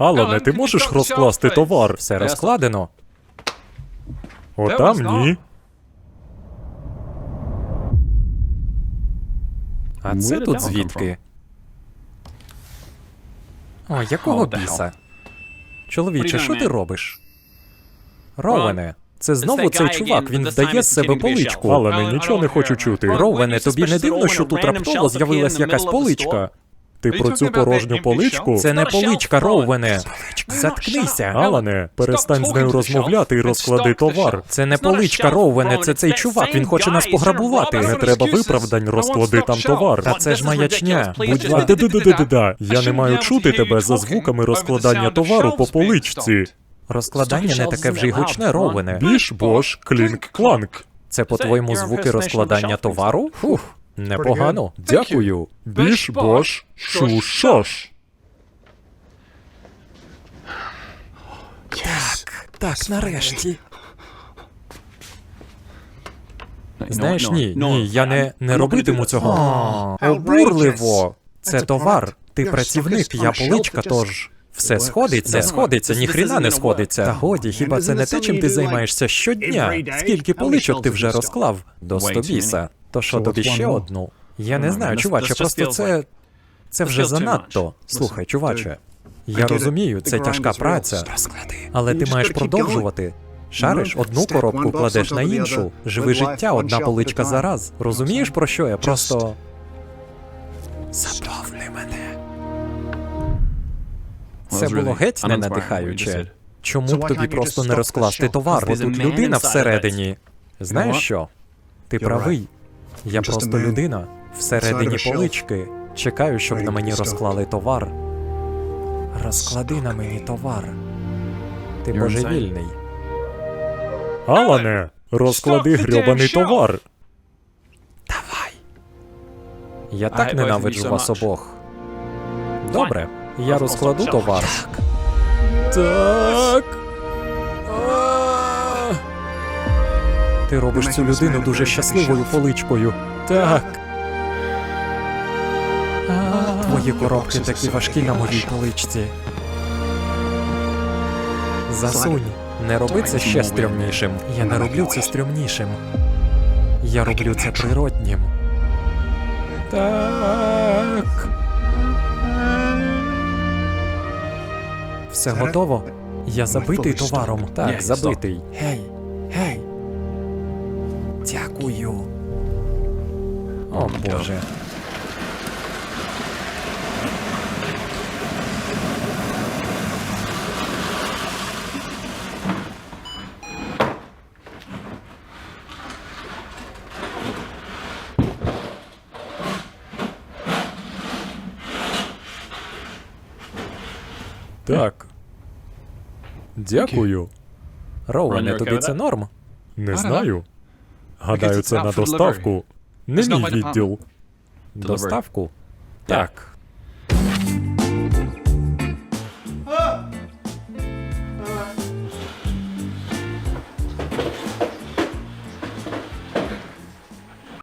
Алане, ти можеш розкласти товар? Все розкладено. О, там ні. А це тут звідки? О, якого біса? Чоловіче, що ти робиш? Ровене, це знову цей чувак, він вдає з себе поличку. Але нічого не хочу чути. Ровене, тобі не дивно, що тут раптово з'явилась якась поличка? Ти про цю порожню поличку? Це не поличка, no, Заткнися. Алане, перестань з нею розмовляти і розклади товар. Це не поличка, Rowan. це цей чувак, він хоче нас пограбувати. Не треба виправдань, розклади там товар. Та це ж маячня. Будь ласка, да-да-да-да-да. Я не маю чути тебе за звуками розкладання товару по поличці. Розкладання не таке вже й гучне. Ron. Біш, бош, клінк, кланк. Це, по-твоєму, звуки impersonation of the розкладання товару? Фух, непогано. Дякую. Біш, бош, шу, шош. Так, так, нарешті. Знаєш, ні, ні, я не, не робитиму цього. Обурливо. Це товар. Ти працівник, я поличка, тож. Все сходиться, не сходиться, ніхрена не сходиться. Та годі, хіба це не те, чим ти займаєшся щодня? Скільки поличок ти вже розклав? До стобіса. То що тобі ще одну? Я не знаю, чуваче, просто це. Це вже занадто. Слухай, чуваче. Я розумію, це тяжка праця. Але ти маєш продовжувати. Шариш, одну коробку кладеш на іншу. Живи життя, одна поличка за раз. Розумієш про що я? Просто. Задовни мене. Це було геть не надихаюче. Чому б тобі просто не розкласти товар? Бо тут людина всередині. Знаєш що? Ти правий. Я просто людина всередині полички. Чекаю, щоб на мені розклали товар. Розклади на мені товар. Ти божевільний. Алане, розклади грьобаний товар. Давай. Я так ненавиджу вас обох. Добре, я розкладу товар. Так. А. Ти робиш цю людину дуже щасливою поличкою. Так. Твої коробки такі важкі на моїй поличці. Засунь. Не роби це ще стрьомнішим. Я не роблю це стрьомнішим. Я роблю це природнім. Так. Все готово? Я забитий товаром. Так, забитий. Гей, гей. Дякую. О, Боже. Так. Дякую. You тобі це норм? Не знаю. Гадаю, це на доставку. Не мій відділ. Доставку? Так.